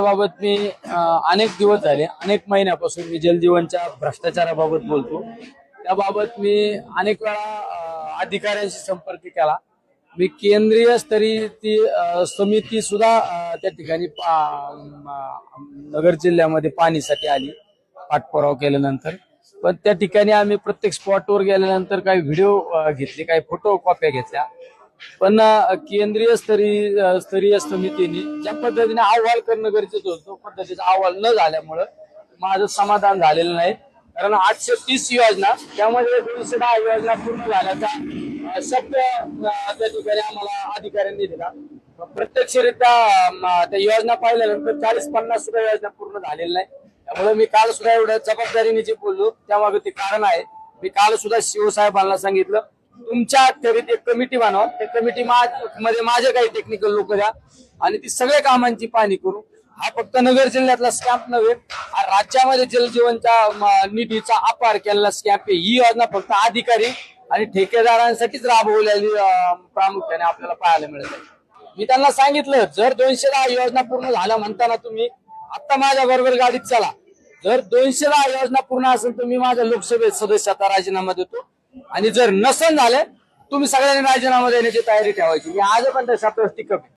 बाबत मी अनेक दिवस झाले अनेक महिन्यापासून मी जलजीवनच्या भ्रष्टाचाराबाबत बोलतो. त्याबाबत मी अनेक वेळा अधिकाऱ्यांशी संपर्क केला. मी केंद्रीय स्तरीय ती समिती सुद्धा त्या ठिकाणी नगर जिल्ह्यामध्ये पाणीसाठी आली पाठपुरावा केल्यानंतर. पण त्या ठिकाणी आम्ही प्रत्येक स्पॉटवर गेल्यानंतर काही व्हिडिओ घेतले काही फोटो कॉप्या घेतल्या. पण केंद्रीय स्तरीय स्तरीय समितीने ज्या पद्धतीने अहवाल करणं गरजेचं होतं तो पद्धतीचा अहवाल न झाल्यामुळं माझं समाधान झालेलं नाही. कारण आठशे तीस योजना त्यामध्ये दोनशे दहा योजना पूर्ण झाल्याचा शब्द त्या ठिकाणी आम्हाला अधिकाऱ्यांनी दिला. प्रत्यक्षरित्या त्या योजना पाहिल्यानंतर चाळीस पन्नास सुद्धा योजना पूर्ण झालेल्या नाही त्यामुळे मी काल सुद्धा एवढ्या जबाबदारीने जे बोललो त्यामागे ते कारण आहे. मी काल सुद्धा शिवसाहेबांना सांगितलं तुमच्या थेरीत एक कमिटी बनवा. त्या कमिटी मध्ये माझे काही टेक्निकल लोक द्या. आणि ती सगळ्या कामांची पाहणी करू. हा फक्त नगर जिल्ह्यातला स्कॅम्प नव्हे हा राज्यामध्ये जलजीवनच्या निधीचा अपार केलेला स्कॅम्प आहे. ही योजना फक्त अधिकारी आणि ठेकेदारांसाठीच राबवलेली प्रामुख्याने आपल्याला पाहायला मिळत आहे. मी त्यांना सांगितलं जर दोनशे दहा योजना पूर्ण झाल्या म्हणताना तुम्ही आता माझ्या बरोबर गाडीत चला. जर दोनशे दहा योजना पूर्ण असेल तर मी माझ्या लोकसभेत सदस्याचा राजीनामा देतो. आणि जर नसेल झालं तुम्ही सगळ्यांनी राजीनामा देण्याची तयारी ठेवायची. मी आज पण त्या शब्दावर टिकप